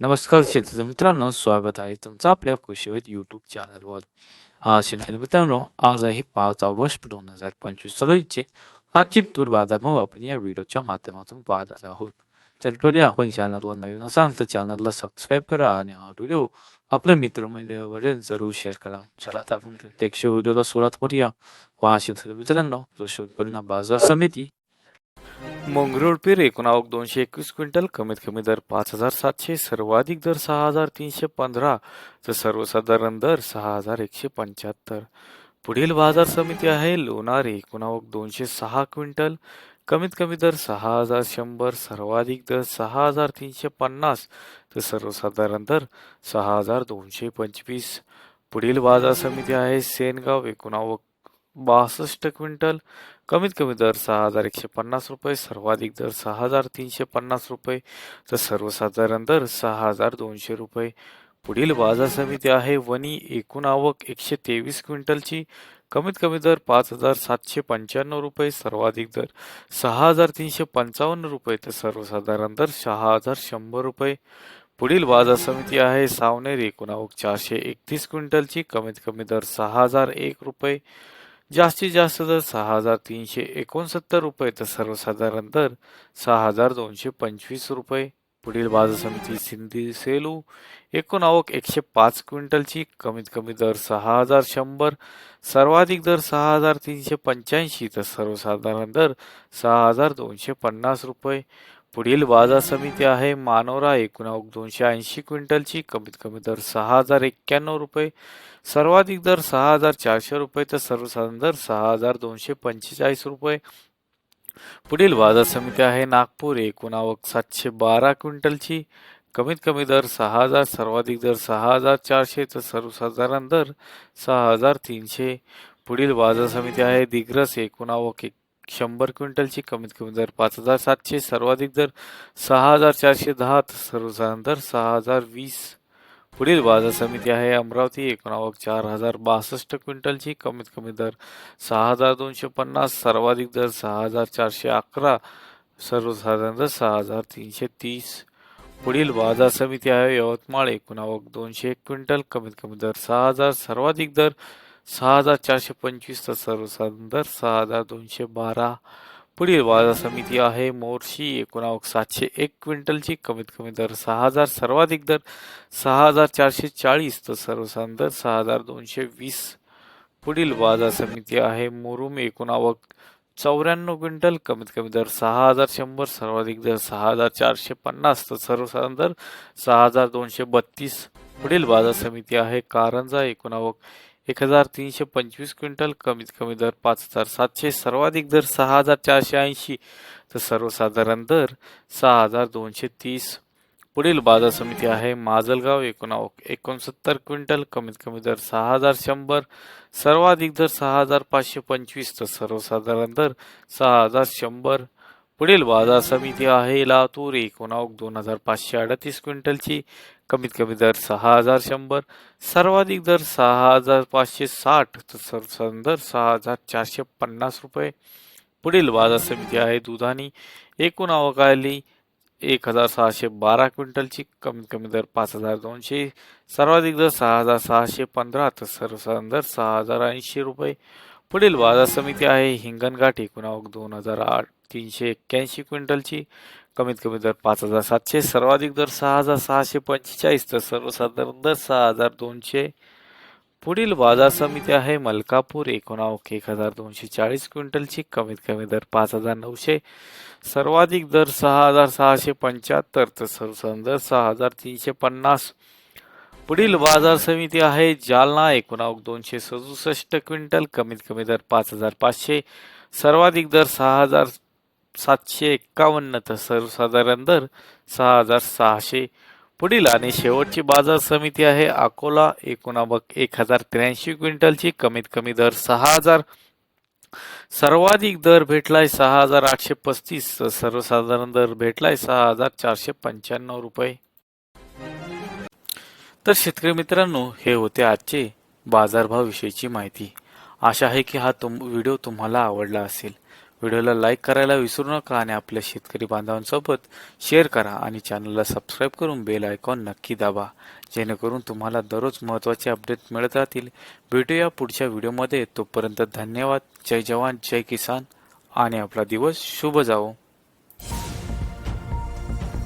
नमस्कार शेतकरी मित्रांनो स्वागत आहे तुमचं आपल्या कृषीविद यूट्यूब चॅनलवर हा शेतकरी मित्रांनो आज आहे पाच ऑगस्ट दोन हजार पंचवीस रोजीचे आजची तूर बाजारभाव आपण या व्हिडिओच्या माध्यमातून पाहत आहोत. तर तरी आपण चॅनलवर नवीन असाल तर चॅनलला सबस्क्राईब करा आणि हा व्हिडिओ आपल्या मित्रमंडळीवरील जरूर शेअर करा. चला तर आपण प्रत्यक्ष व्हिडिओला सुरुवात करूया. वा शेतकरी मित्रांनो कृषी उत्पन्न बाजार समिती मंगरूळ पीर एकोणावक दोनशे एकवीस क्विंटल कमीत कमी दर पाच हजार सातशे सर्वाधिक दर सहा हजार तीनशे पंधरा तर सर्वसाधारण दर सहा हजार एकशे पंच्याहत्तर. पुढील बाजार समिती आहे लोणार एकूणावक दोनशे सहा क्विंटल कमीत कमी दर सहा हजार शंभर सर्वाधिक दर सहा हजार तीनशे पन्नास तर सर्वसाधारण दर सहा हजार दोनशे पंचवीस. पुढील बाजार समिती आहे सेनगाव एकूणावक बासष्ट क्विंटल कमीत कमी दर सहा हजार एकशे पन्नास रुपये सर्वाधिक दर सहा हजार तीनशे पन्नास रुपये. तर सर्वसाधारण दर सहा हजार दोनशे रुपये. पुढील बाजार समिती आहे वनी एकूण आवक एकशे तेवीस क्विंटलची. कमीत कमी दर पाच हजार सातशे पंच्याण्णव रुपये सर्वाधिक दर सहा हजार तीनशे पंचावन्न रुपये. तर सर्वसाधारण दर सहा हजार शंभर रुपये. पुढील बाजार समिती आहे सावनेर एकूण आवक चारशे एकतीस क्विंटलची. कमीत कमी दर सहा हजार एक रुपये. जास्तीत जास्त दर सहा हजार तीनशे एकोणसत्तर रुपये तर सर्वसाधारण दर सहा हजार दोनशे पंचवीस रुपये. पुढील बाजार समिती सिंधी सेलू. एकूण आवक एकशे पाच क्विंटलची. कमीत कमी दर सहा हजार शंभर. सर्वाधिक दर सहा हजार तीनशे पंच्याऐंशी. तर सर्वसाधारण दर सहा हजार दोनशे पन्नास रुपये. पुढील बाजार समिती आहे मानोरा एकूणावक दोनशे ऐंशी क्विंटलची. कमीत कमी दर सहा हजार एक्क्याण्णव रुपये. सर्वाधिक दर सहा हजार चारशे रुपये तर सर्वसाधारण दर सहा हजार दोनशे पंचेचाळीस रुपये. पुढील बाजार समिती आहे नागपूर एकूण आवक सातशे बारा क्विंटलची. कमीत कमी दर सहा हजार सर्वाधिक दर सहा हजार चारशे तर सर्वसाधारण दर सहा हजार तीनशे. पुढील बाजार समिती आहे दिग्रस एकूण आवक एक शंभर क्विंटलची कमीत कमी दर पाच हजार सातशे सर्वाधिक दर सहा हजार चारशे दहा तर सर्वसाधारण दर सहा हजार वीस पुढील बाजार समिती आहे. अमरावती एकोणावक चार हजार बासष्ट क्विंटलची कमीत कमी दर सहा हजार दोनशे पन्नास सर्वाधिक दर सहा हजार चारशे अकरा सर्वसाधारण दर सहा हजार तीनशे तीस पुढील बाजार समिती आहे. यवतमाळ एकोणावक दोनशे एक क्विंटल कमीत कमी दर सहा हजार सर्वाधिक दर सहा हजार चारशे पंचवीस तर सर्वसाधारण दर सहा हजार दोनशे बारा. पुढील बाजार समिती आहे मोर्शी. एकोणावक सातशे एक क्विंटलची. कमीत कमी दर सहा हजार सर्वाधिक दर सहा हजार चारशे चाळीस तर सर्वसाधारण दर सहा हजार दोनशे वीस. पुढील बाजार समिती आहे मुरुम. एकोणावक चौऱ्याण्णव क्विंटल. कमीत कमी दर सहा हजार शंभर सर्वाधिक दर सहा हजार चारशे पन्नास तर सर्वसाधारण दर सहा हजार दोनशे बत्तीस. पुढील बाजार समिती आहे कारंजा. एकोणावक एक हजार तीनशे पंचवीस क्विंटल कमीत कमी दर पाच हजार सातशे सर्वाधिक दर सहा हजार चारशे ऐंशी. तर सर्वसाधारण दर सहा हजार दोनशे तीस. पुढील बाजार समिती आहे माजलगाव एकोणावक एकोणसत्तर क्विंटल कमीत कमी दर सहा हजार शंभर सर्वाधिक दर सहा हजार पाचशे पंचवीस. तर सर्वसाधारण दर सहा हजार शंभर. पुढील बाजार समिती आहे. लातूर एकोणावक दोन हजार पाचशे अडतीस क्विंटलची. कमीत कमी दर सहा हजार शंभर. सर्वाधिक दर सहा हजार पाचशे साठ. तर सर दर सहा हजार चारशे पन्नास रुपये. पुढील बाजार समिती आहे दुधानी एकूण आवक आली एक हजार सहाशे बारा क्विंटलची. कमीत कमी दर पाच हजार दोनशे. सर्वाधिक दर सहा हजार सहाशे पंधरा. तर सर्वसाधारण दर सहा हजार ऐंशी रुपये. पुढील बाजार समिती आहे हिंगणघाट. एकूण आवक दोन हजार आठ तीनशे एक्क्याऐंशी क्विंटलची कमीत कमी दर पाच हजार सातशे सर्वाधिक दर सहा हजार सहाशे पंचेचाळीस तर सर्वसाधारण दर सहा हजार दोनशे. पुढील बाजार समिती आहे मलकापूर एकोणावक एक हजार दोनशे चाळीस क्विंटलची कमीत कमी दर पाच हजार नऊशे. सर्वाधिक दर सहा हजार सहाशे पंच्याहत्तर तर सर्वसाधारण दर सहा हजार तीनशे पन्नास. पुढील बाजार समिती आहे जालना एकोणावक दोनशे सदुसष्ट क्विंटल कमीत कमी दर पाच हजार पाचशे. सर्वाधिक दर सहा हजार सातशे एक्कावन्न तर सर्वसाधारण दर सहा हजार सहाशे पुढील आणि शेवटची बाजार समिती आहे. अकोला एकोणावक एक हजार त्र्याऐंशी क्विंटलची. कमीत कमी दर सहा हजार. सर्वाधिक दर भेटलाय सहा हजार आठशे पस्तीस. तर सर्वसाधारण दर भेटलाय सहा हजार चारशे पंच्याण्णव रुपये. तर शेतकरी मित्रांनो हे होते आजचे बाजारभाव विषयीची माहिती. आशा आहे की हा तुम व्हिडिओ तुम्हाला आवडला असेल. व्हिडिओला लाईक करायला विसरू नका आणि आपल्या शेतकरी बांधवांसोबत शेअर करा आणि चॅनलला सबस्क्राईब करून बेल आयकॉन नक्की दाबा जेणेकरून तुम्हाला दररोज महत्त्वाचे अपडेट मिळत राहतील. भेटूया पुढच्या व्हिडिओमध्ये. तोपर्यंत धन्यवाद. जय जवान जय किसान आणि आपला दिवस शुभ जावो.